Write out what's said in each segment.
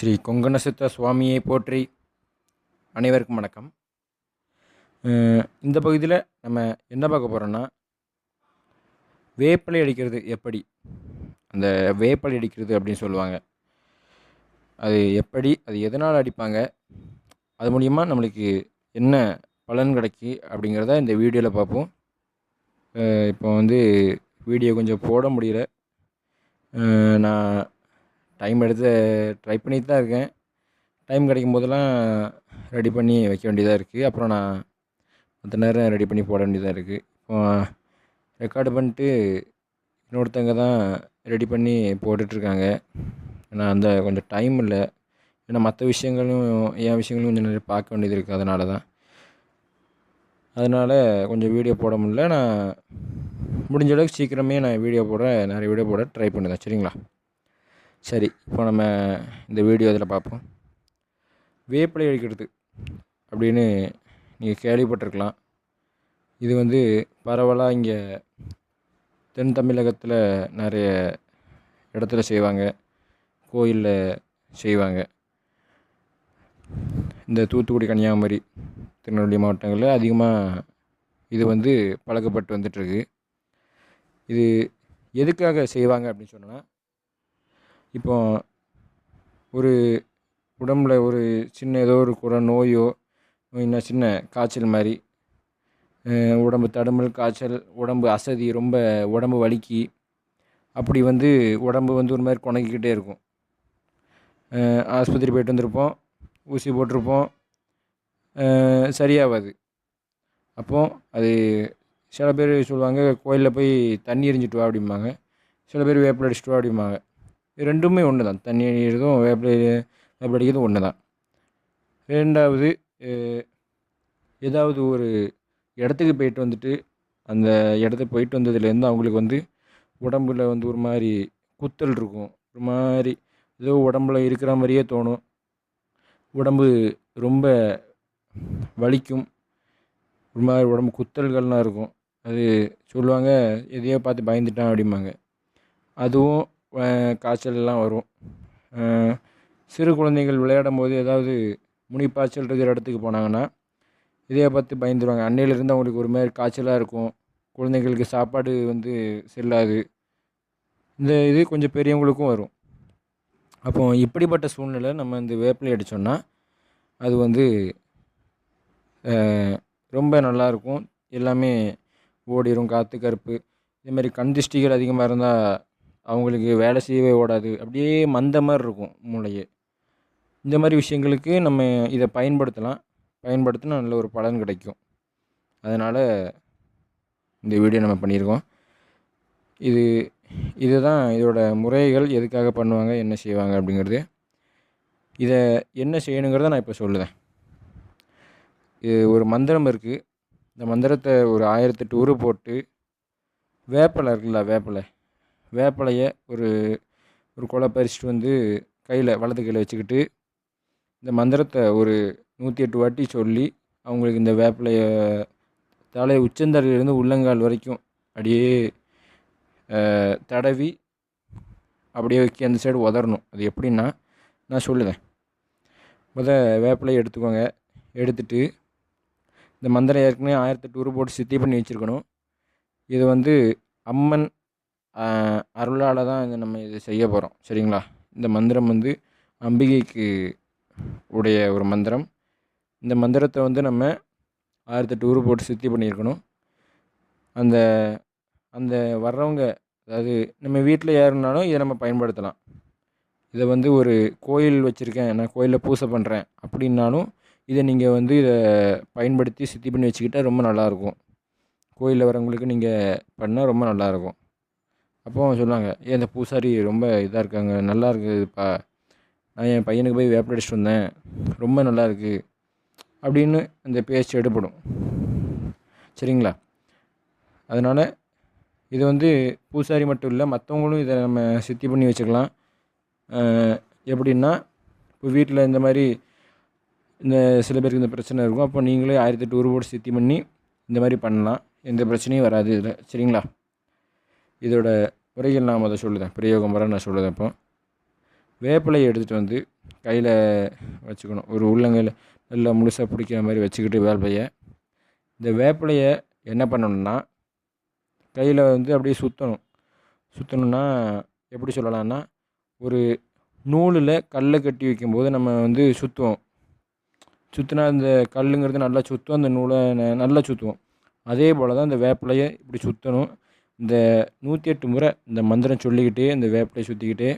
ஸ்ரீ கொங்கணசுத்த சுவாமியை போற்றி அனைவருக்கும் வணக்கம். இந்த பகுதியில் நம்ம என்ன பார்க்க போகிறோன்னா வேப்பலை அடிக்கிறது எப்படி? அந்த வேப்பலை அடிக்கிறது அப்படின்னு சொல்லுவாங்க. அது எப்படி அது எதனால் அடிப்பாங்க? அது மூலிமா நம்மளுக்கு என்ன பலன் கிடைக்கி அப்படிங்கிறத இந்த வீடியோவில் பார்ப்போம். இப்போ வந்து வீடியோ கொஞ்சம் போட முடியல. நான் டைம் எடுத்து ட்ரை பண்ணிட்டு தான் இருக்கேன். டைம் கிடைக்கும் போதெல்லாம் ரெடி பண்ணி வைக்க வேண்டியதாக இருக்குது அப்புறம் நான் மற்ற நேரம் ரெடி பண்ணி போட வேண்டியதாக இருக்குது இப்போ ரெக்கார்டு பண்ணிட்டு இன்னொருத்தங்க தான் ரெடி பண்ணி போட்டுட்ருக்காங்க ஏன்னா அந்த கொஞ்சம் டைம் இல்லை. ஏன்னா மற்ற விஷயங்களும் என் விஷயங்களும் கொஞ்சம் நிறைய பார்க்க வேண்டியது இருக்குது அதனால தான். அதனால் கொஞ்சம் வீடியோ போட முடியல. நான் முடிஞ்ச அளவுக்கு சீக்கிரமே நான் வீடியோ போட நிறைய வீடியோ போட ட்ரை பண்ணுதேன் சரிங்களா? சரி இப்போ நம்ம இந்த வீடியோ இதில் பார்ப்போம். வேப்பிலை அடிக்கிறது அப்படின்னு நீங்கள் கேள்விப்பட்டிருக்கலாம். இது வந்து பரவலாக இங்கே தென் தமிழகத்தில் நிறைய இடத்துல செய்வாங்க. கோயிலில் செய்வாங்க. இந்த தூத்துக்குடி கன்னியாகுமரி திருநெல்வேலி மாவட்டங்களில் அதிகமாக இது வந்து பழக்கப்பட்டு வந்துட்டுருக்கு இது எதுக்காக செய்வாங்க அப்படின்னு சொன்னால் இப்போ ஒரு உடம்புல ஒரு சின்ன ஏதோ ஒரு குறை நோயோ இன்னும் சின்ன காய்ச்சல் மாதிரி உடம்பு தடுமல் காய்ச்சல் உடம்பு அசதி ரொம்ப உடம்பு வலிக்கு அப்படி வந்து உடம்பு வந்து ஒரு மாதிரி குணங்கிக்கிட்டே இருக்கும். ஆஸ்பத்திரி போயிட்டு வந்திருப்போம் ஊசி போட்டிருப்போம் சரியாகாது. அப்போ அது சில பேர் சொல்லுவாங்க கோயிலில் போய் தண்ணி எரிஞ்சிட்டு வா அப்படிம்பாங்க. சில பேர் வேப்பில் அடிச்சிட்டு வா அப்படிம்பாங்க. ரெண்டுமே ஒன்று தான். தண்ணி அடிக்கிறதும் வேப்பிலை வேப்பிலை அடிக்கிறதும் ஒன்று தான். ரெண்டாவது ஏதாவது ஒரு இடத்துக்கு போயிட்டு வந்துட்டு அந்த இடத்த போயிட்டு வந்ததுலேருந்து அவங்களுக்கு வந்து உடம்புல வந்து ஒரு மாதிரி குத்தல் இருக்கும். ஒரு மாதிரி ஏதோ உடம்புல இருக்கிற மாதிரியே தோணும். உடம்பு ரொம்ப வலிக்கும். ஒரு மாதிரி உடம்பு குத்தல்கள்லாம் இருக்கும். அது சொல்லுவாங்க எதையோ பார்த்து பயந்துட்டான் அப்படிம்பாங்க. அதுவும் காய்ச்சல்லாம் வரும். சிறு குழந்தைகள் விளையாடும் போது ஏதாவது முனிப்பாய்ச்சல் இருக்கிற இடத்துக்கு போனாங்கன்னா இதையே பார்த்து பயந்துருவாங்க. அன்னையிலேருந்து அவங்களுக்கு ஒரு மாதிரி காய்ச்சலாக இருக்கும். குழந்தைங்களுக்கு சாப்பாடு வந்து செல்லாது. இந்த இது கொஞ்சம் பெரியவங்களுக்கும் வரும். அப்போ இப்படிப்பட்ட சூழ்நிலை நம்ம இந்த வேப்பிலை அடித்தோம்னா அது வந்து ரொம்ப நல்லாயிருக்கும் எல்லாமே ஓடிடும் காற்று கருப்பு. இதே மாதிரி கண் திஷ்டிகள் அதிகமாக இருந்தால் அவங்களுக்கு வேலை செய்யவே ஓடாது. அப்படியே மந்த மாதிரி இருக்கும் மூளையே. இந்த மாதிரி விஷயங்களுக்கு நம்ம இதை பயன்படுத்தலாம். பயன்படுத்தினா நல்ல ஒரு பலன் கிடைக்கும். அதனால் இந்த வீடியோ நம்ம பண்ணியிருக்கோம். இது இதுதான் இதோட முறைகள் எதுக்காக பண்ணுவாங்க என்ன செய்வாங்க அப்படிங்கிறது. இதை என்ன செய்யணுங்கிறத நான் இப்போ சொல்லுதேன் இது ஒரு மந்திரம் இருக்குது இந்த மந்திரத்தை ஒரு ஆயிரத்தெட்டு உரு போட்டு வேப்பலை இருக்குல்ல வேப்பலை. வேப்பிலையை ஒரு ஒரு கொலை பறிச்சுட்டு வந்து கையில் வலது கையில் வச்சுக்கிட்டு இந்த மந்திரத்தை ஒரு நூற்றி எட்டு வாட்டி சொல்லி அவங்களுக்கு இந்த வேப்பிலையை தலை உச்சந்தரையிலேருந்து உள்ளங்கால் வரைக்கும் அப்படியே தடவி அப்படியே வைக்க அந்த சைடு உதறணும். அது எப்படின்னா நான் சொல்லுவேன். முத வேப்பிலையை எடுத்துக்கோங்க. எடுத்துட்டு இந்த மந்திரம் ஏற்கனவே ஆயிரத்தெட்டு உரு போட்டு சித்தி பண்ணி வச்சுருக்கணும். இது வந்து அம்மன் அருளால் தான் இது நம்ம இதை செய்ய போகிறோம் சரிங்களா? இந்த மந்திரம் வந்து அம்பிகைக்கு உடைய ஒரு மந்திரம். இந்த மந்திரத்தை வந்து நம்ம ஆயிரத்தெட்டு ஊர் போட்டு சுத்தி பண்ணியிருக்கணும். அந்த அந்த வர்றவங்க அதாவது நம்ம வீட்டில் யாருனாலும் இதை நம்ம பயன்படுத்தலாம். இதை வந்து ஒரு கோயில் வச்சுருக்கேன் நான் கோயிலில் பூஜை பண்ணுறேன் அப்படின்னாலும் இதை நீங்கள் வந்து இதை பயன்படுத்தி சுத்தி பண்ணி வச்சுக்கிட்டால் ரொம்ப நல்லாயிருக்கும் கோயிலில் வரவங்களுக்கு நீங்கள் பண்ணால் ரொம்ப நல்லாயிருக்கும் அப்போ அவன் சொல்லுவாங்க ஏன் இந்த பூசாரி ரொம்ப இதாக இருக்காங்க நல்லா இருக்குதுப்பா. நான் என் பையனுக்கு போய் வேப்பட அடிச்சுட்டு வந்தேன். ரொம்ப நல்லா இருக்குது அப்படின்னு அந்த பேச்சு எடுப்படும் சரிங்களா? அதனால் இது வந்து பூசாரி மட்டும் இல்லை மற்றவங்களும் இதை நம்ம சித்தி பண்ணி வச்சுக்கலாம். எப்படின்னா இப்போ வீட்டில் இந்த மாதிரி இந்த சில பேருக்கு இந்த பிரச்சனை இருக்கும். அப்போ நீங்களே ஆயிரத்தி எட்டு போட்டு சித்தி பண்ணி இந்த மாதிரி பண்ணலாம். எந்த பிரச்சனையும் வராது இதில். சரிங்களா? இதோட முறைகள் நான் அதை சொல்லுதேன். பிரயோகம் வர நான் சொல்லுதேன் இப்போ. வேப்பிலையை எடுத்துகிட்டு வந்து கையில் வச்சுக்கணும். ஒரு உள்ளங்கையில் நல்லா முழுசாக பிடிக்கிற மாதிரி வச்சுக்கிட்டு வேப்பிலையை. இந்த வேப்பிலையை என்ன பண்ணணும்னா கையில் வந்து அப்படியே சுற்றணும் சுற்றணுன்னா எப்படி சொல்லலாம்னா ஒரு நூலில் கல்லை கட்டி வைக்கும்போது நம்ம வந்து சுற்றுவோம் சுற்றினா அந்த கல்லுங்கிறது நல்லா சுற்றும் அந்த நூலை ந- நல்லா சுற்றுவோம் அதே போல் தான் அந்த வேப்பிலையை இப்படி சுற்றணும் இந்த நூற்றி எட்டு முறை இந்த மந்திரம் சொல்லிக்கிட்டே இந்த வேப்பிலையை சுற்றிக்கிட்டே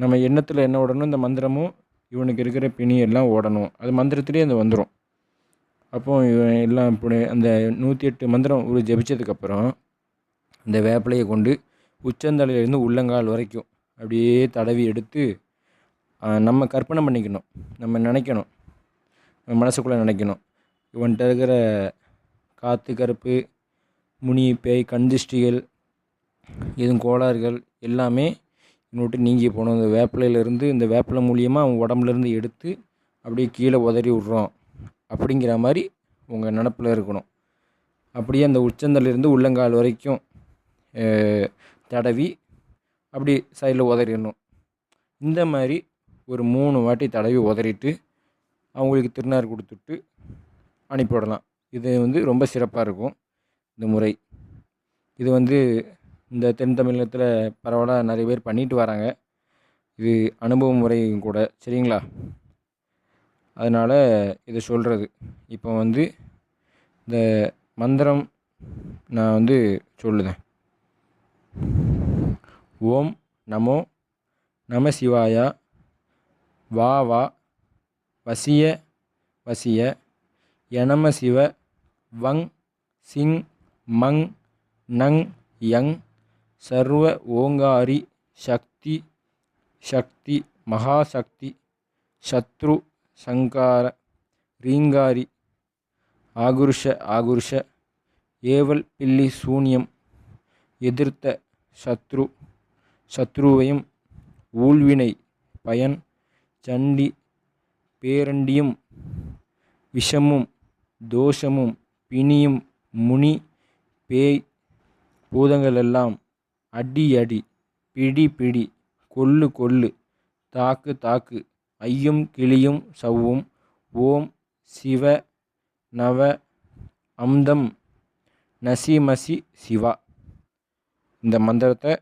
நம்ம எண்ணத்தில் என்ன ஓடணும்? இந்த மந்திரமும் இவனுக்கு இருக்கிற பிணி எல்லாம் ஓடணும். அது மந்திரத்துலேயே அந்த வந்துடும் அப்போ இவன் எல்லாம் இப்படி அந்த நூற்றி எட்டு மந்திரம் ஒரு ஜெபிச்சதுக்கப்புறம் இந்த வேப்பிலையை கொண்டு உச்சந்தலையிலேருந்து உள்ளங்கால் வரைக்கும் அப்படியே தடவி எடுத்து நம்ம கற்பனை பண்ணிக்கணும். நம்ம நினைக்கணும். நம்ம மனசுக்குள்ளே நினைக்கணும். இவன்கிட்ட இருக்கிற காற்று கருப்பு முனி பேய் கண் திஷ்டிகள் எதுவும் கோளாறுகள் எல்லாமே இன்னொட்டு நீங்கி போகணும் இந்த வேப்பிலையிலேருந்து இந்த வேப்பிலை மூலியமாக அவங்க உடம்புலேருந்து எடுத்து அப்படியே கீழே உதறி விட்றோம் அப்படிங்கிற மாதிரி உங்கள் நினப்பில் இருக்கணும். அப்படியே அந்த உச்சந்தலேருந்து உள்ளங்கால் வரைக்கும் தடவி அப்படி சைடில் உதறிடணும். இந்த மாதிரி ஒரு மூணு வாட்டி தடவி உதறிட்டு அவங்களுக்கு திருநார் கொடுத்துட்டு அனுப்பிவிடலாம் இது வந்து ரொம்ப சிறப்பாக இருக்கும். இந்த முறை. இது வந்து இந்த தென் தமிழகத்தில் பரவலாக நிறைய பேர் பண்ணிட்டு வராங்க. இது அனுபவ முறையும் கூட சரிங்களா? அதனால் இதை சொல்கிறது இப்போ வந்து இந்த மந்திரம் நான் வந்து சொல்லுதேன். ஓம் நமோ நம சிவாயா வா வா வசிய வசிய யனம சிவ வங் சிங் மங் நங் யங் சர்வ ஓங்காரி சக்தி சக்தி மகாசக்தி சத்ரு சங்கார ரீங்காரி ஆகுருஷ ஆகுருஷ ஏவல் பில்லி சூன்யம் எதிர்த்த சத்ரு சத்ருவையும் ஊழ்வினை பயன் சண்டி பேரண்டியும் விஷமும் தோஷமும் பிணியும் முனி பேய் பூதங்கள் எல்லாம் அடி அடி பிடி பிடி கொல்லு கொல்லு தாக்கு தாக்கு ஐயும் கிளியும் சவ்வும் ஓம் சிவ நவ அம்தம் நசிமசி சிவா. இந்த மந்திரத்தை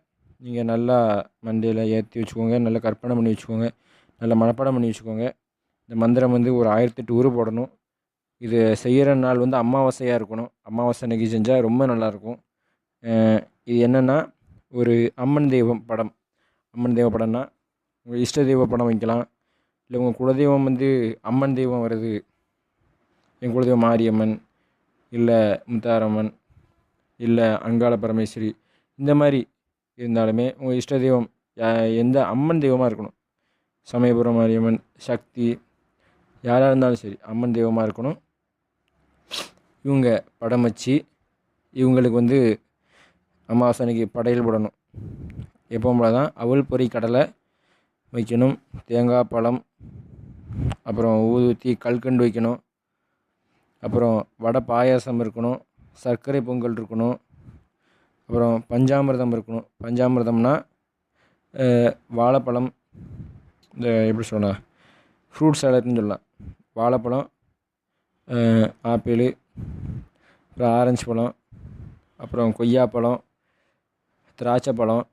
நீங்கள் நல்லா மண்டையில் ஏற்றி வச்சுக்கோங்க நல்லா கற்பனை பண்ணி வச்சுக்கோங்க நல்லா மனப்பாடம் பண்ணி வச்சுக்கோங்க. இந்த மந்திரம் வந்து ஒரு ஆயிரத்தெட்டு உரு போடணும். இது செய்கிற நாள் வந்து அமாவாசையாக இருக்கணும். அமாவாசை அன்றைக்கி செஞ்சால் ரொம்ப நல்லாயிருக்கும். இது என்னென்னா ஒரு அம்மன் தெய்வம் படம். அம்மன் தெய்வ படம்னா உங்கள் இஷ்ட தெய்வ படம் வைக்கலாம். இல்லை உங்கள் குலதெய்வம் வந்து அம்மன் தெய்வம் வருது என் குலதெய்வம் மாரியம்மன் இல்லை முத்தாரம்மன் இல்லை அங்காள பரமேஸ்வரி இந்த மாதிரி இருந்தாலுமே உங்கள் இஷ்ட தெய்வம் எந்த அம்மன் தெய்வமாக இருக்கணும். சமயபுரம் மாரியம்மன் சக்தி யாராக இருந்தாலும் சரி அம்மன் தெய்வமாக இருக்கணும். இவங்க படம் வச்சு இவங்களுக்கு வந்து அமாவாசை அன்னைக்கு படையல் போடணும். எப்பவும் போல தான் அவல் பொறி கடலை வைக்கணும் தேங்காய் பழம் அப்புறம் ஊதுத்தி கல்கண்டு வைக்கணும் அப்புறம் வடை பாயாசம் இருக்கணும் சர்க்கரை பொங்கல் இருக்கணும் அப்புறம் பஞ்சாமிர்தம் இருக்கணும். பஞ்சாமிர்தம்னா வாழைப்பழம் இந்த எப்படி சொல்லலாம் ஃப்ரூட் சாலட்னு சொல்லலாம். வாழைப்பழம் ஆப்பிள் அப்புறம் ஆரஞ்சு பழம் அப்புறம் கொய்யாப்பழம் திராட்சை பழம்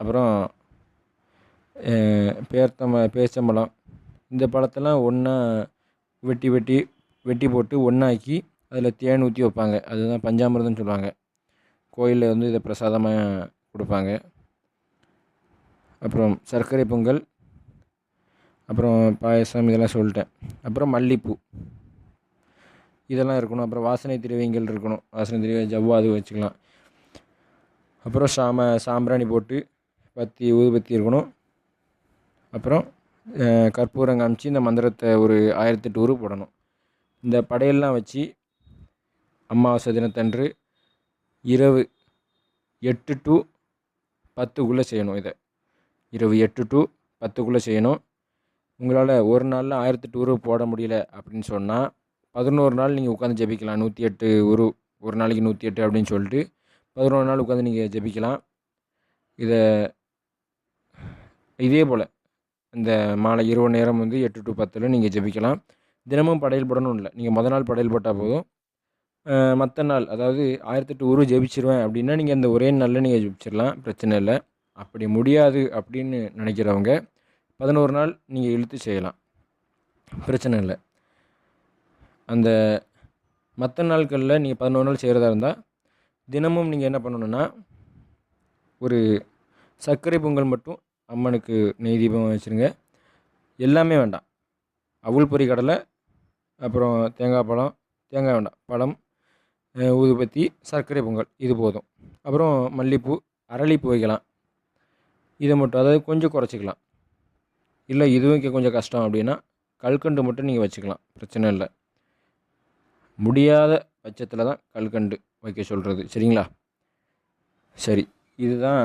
அப்புறம் அஹ், பேர்த்தம பேரிச்சம்பழம். இந்த பழத்தெல்லாம் ஒன்றா வெட்டி வெட்டி வெட்டி போட்டு ஒன்றாக்கி அதில் தேன் ஊற்றி வைப்பாங்க. அதுதான் பஞ்சாமிரதம்னு சொல்லுவாங்க. கோயிலில் வந்து இதை பிரசாதமாக கொடுப்பாங்க. அப்புறம் சர்க்கரை பொங்கல் அப்புறம் பாயசம் இதெல்லாம் சொல்லிட்டேன். அப்புறம் மல்லிப்பூ. இதெல்லாம் இருக்கணும். அப்புறம் வாசனை திரவியங்கள் இருக்கணும். வாசனை திரவிய ஜவ்வாது வச்சுக்கலாம். அப்புறம் சாம சாம்பிராணி போட்டு பத்தி ஊதுபத்தி இருக்கணும். அப்புறம் கற்பூரம் காமிச்சு இந்த மந்திரத்தை ஒரு ஆயிரத்தெட்டு உரு போடணும். இந்த படையெல்லாம் வச்சு அமாவாசை தினத்தன்று இரவு எட்டு டு பத்துக்குள்ளே செய்யணும் இதை. இரவு எட்டு டு பத்துக்குள்ளே செய்யணும். உங்களால் ஒரு நாளில் ஆயிரத்தெட்டு உரு போட முடியல அப்படின்னு சொன்னால் பதினோரு நாள் நீங்கள் உட்காந்து ஜெபிக்கலாம். நூற்றி எட்டு ஒரு ஒரு நாளைக்கு நூற்றி எட்டு அப்படின்னு சொல்லிட்டு பதினோரு நாள் உட்காந்து நீங்கள் ஜெபிக்கலாம். இதை இதே போல் இந்த மாலை இரவு நேரம் வந்து எட்டு டு பத்தில் நீங்கள் ஜெபிக்கலாம். தினமும் படையல் படணும் இல்லை. நீங்கள் மொதல் நாள் படையல் போட்டால் போதும். மற்ற நாள் அதாவது ஆயிரத்தெட்டு உருவ ஜெபிச்சிருவேன் அப்படின்னா நீங்கள் அந்த ஒரே நாளில் நீங்கள் ஜெபிச்சிடலாம் பிரச்சனை இல்லை. அப்படி முடியாது அப்படின்னு நினைக்கிறவங்க பதினோரு நாள் நீங்கள் இழுத்து செய்யலாம். பிரச்சனை இல்லை. அந்த மற்ற நாட்களில் நீங்கள் பதினோரு நாள் செய்கிறதா இருந்தால் தினமும் நீங்கள் என்ன பண்ணணுன்னா ஒரு சர்க்கரை பொங்கல் மட்டும் அம்மனுக்கு நெய் தீபம் வச்சுருங்க. எல்லாமே வேண்டாம். அவுள் பொரி கடலை அப்புறம் தேங்காய் பழம் தேங்காய் வேண்டாம். பழம் ஊதுபத்தி சர்க்கரை பொங்கல் இது போதும். அப்புறம் மல்லிப்பூ அரளிப்பூ வைக்கலாம். இதை மட்டும் அதாவது கொஞ்சம் குறைச்சிக்கலாம். இல்லை இது கொஞ்சம் கஷ்டம் அப்படின்னா கல்கண்டு மட்டும் நீங்கள் வச்சுக்கலாம். பிரச்சனை இல்லை. முடியாத பட்சத்தில் தான் கல்கண்டு வைக்க சொல்கிறது சரிங்களா? சரி. இதுதான்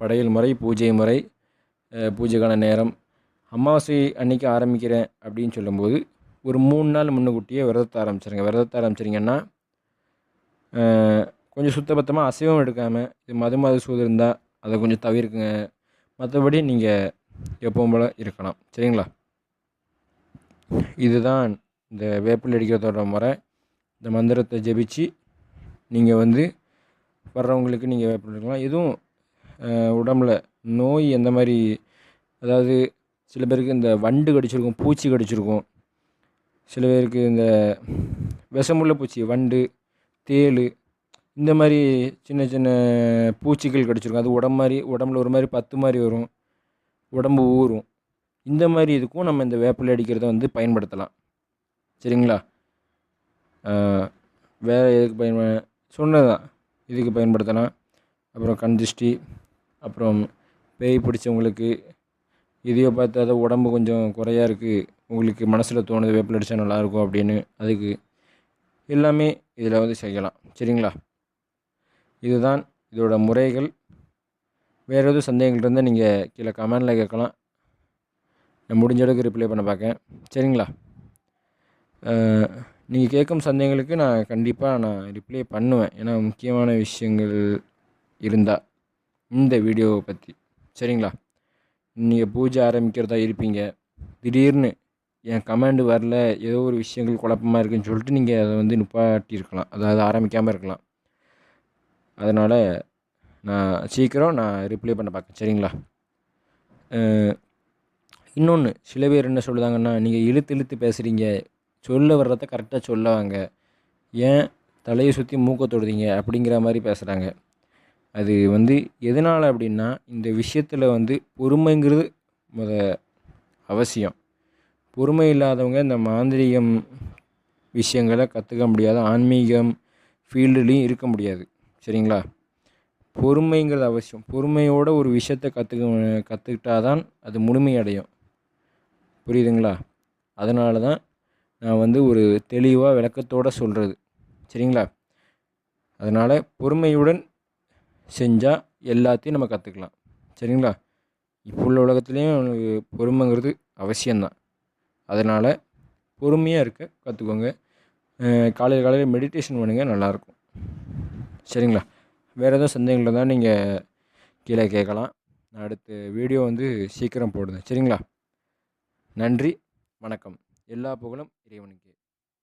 படையல் முறை பூஜை முறை பூஜைக்கான நேரம். அமாவாசை அன்னைக்கு ஆரம்பிக்கிறேன் அப்படின்னு சொல்லும்போது ஒரு மூணு நாள் முன்னுக்கூட்டியே விரதத்தை ஆரம்பிச்சிருங்க. விரதத்தை ஆரம்பிச்சிருங்கன்னா கொஞ்சம் சுத்தபத்தமாக அசைவம் எடுக்காமல் இது மது மது சூது இருந்தால் அதை கொஞ்சம் தவிர்க்குங்க. மற்றபடி நீங்கள் எப்பவும் போல் இருக்கலாம். சரிங்களா? இதுதான் இந்த வேப்பில் அடிக்கிறதோட முறை இந்த மந்திரத்தை ஜெபிச்சு நீங்கள் வந்து வர்றவங்களுக்கு நீங்கள் வேப்பில் எடுக்கலாம் எதுவும் உடம்புல நோய் எந்த மாதிரி அதாவது சில பேருக்கு இந்த வண்டு கடிச்சிருக்கும் பூச்சி கடிச்சிருக்கும். சில பேருக்கு இந்த விஷமுள்ள பூச்சி வண்டு தேள் இந்த மாதிரி சின்ன சின்ன பூச்சிகள் கடிச்சிருக்கும். அது உடம்பு மாதிரி உடம்புல ஒரு மாதிரி பத்து மாதிரி வரும். உடம்பு ஊறும். இந்த மாதிரி இதுக்கும் நம்ம இந்த வேப்பிலை அடிக்கிறத வந்து பயன்படுத்தலாம். சரிங்களா? வேறு எதுக்கு பயன்ப சொன்னது தான் இதுக்கு பயன்படுத்தலாம். அப்புறம் கண் திருஷ்டி அப்புறம் பேய் பிடிச்சவங்களுக்கு இதையோ பார்த்தா அதை உடம்பு கொஞ்சம் குறையா இருக்குது உங்களுக்கு மனசில் தோணுது வேப்பில் அடித்தா நல்லாயிருக்கும் அப்படின்னு அதுக்கு எல்லாமே இதில் வந்து செய்யலாம். சரிங்களா? இதுதான் இதோட முறைகள். வேறு எதுவும் சந்தேகங்கள் இருந்தால் நீங்கள் கீழே கமெண்டில் கேட்கலாம். நான் முடிஞ்ச அளவுக்கு ரிப்ளை பண்ண பார்க்கேன் சரிங்களா? நீங்கள் கேட்கும் சந்தேகங்களுக்கு நான் கண்டிப்பாக நான் ரிப்ளை பண்ணுவேன். ஏன்னா முக்கியமான விஷயங்கள் இருந்தால் இந்த வீடியோவை பற்றி சரிங்களா? நீங்கள் பூஜை ஆரம்பிக்கிறதா இருப்பீங்க. திடீர்னு என் கமெண்டு வரல ஏதோ ஒரு விஷயங்கள் குழப்பமாக இருக்குன்னு சொல்லிட்டு நீங்கள் அதை வந்து நிப்பாட்டியிருக்கலாம். அதாவது ஆரம்பிக்காமல் இருக்கலாம். அதனால் நான் சீக்கிரம் நான் ரிப்ளை பண்ண பார்க்கேன் சரிங்களா? இன்னொன்று சில பேர் என்ன சொல்லுதாங்கன்னா நீங்கள் இழுத்து இழுத்து பேசுகிறீங்க சொல்ல வர்றத கரெக்டாக சொல்லவாங்க ஏன் தலையை சுற்றி மூக்க தொடுதீங்க அப்படிங்கிற மாதிரி பேசுகிறாங்க அது வந்து எதனால் அப்படின்னா இந்த விஷயத்தில் வந்து பொறுமைங்கிறது முத அவசியம். பொறுமை இல்லாதவங்க இந்த மாந்திரிகம் விஷயங்களை கற்றுக்க முடியாது. ஆன்மீகம் ஃபீல்டுலேயும் இருக்க முடியாது. சரிங்களா? பொறுமைங்கிறது அவசியம். பொறுமையோட ஒரு விஷயத்தை கற்றுக்க கற்றுக்கிட்டா தான் அது முழுமையடையும். புரியுதுங்களா? அதனால தான் நான் வந்து ஒரு தெளிவாக விளக்கத்தோடு சொல்கிறது சரிங்களா? அதனால் பொறுமையுடன் செஞ்சால் எல்லாத்தையும் நம்ம கற்றுக்கலாம் சரிங்களா? இப்போ உள்ள உலகத்துலேயும் பொறுமைங்கிறது அவசியம்தான். அதனால் பொறுமையாக இருக்க கற்றுக்கோங்க காலையில் காலையில் மெடிடேஷன் பண்ணுங்கள் நல்லாயிருக்கும். சரிங்களா? வேறு எதுவும் சந்தேகங்கள் தான் நீங்கள் கீழே கேட்கலாம். நான் அடுத்த வீடியோ வந்து சீக்கிரம் போடுவேன் சரிங்களா? நன்றி வணக்கம். எல்லா புகழும் இறைவனுக்கு.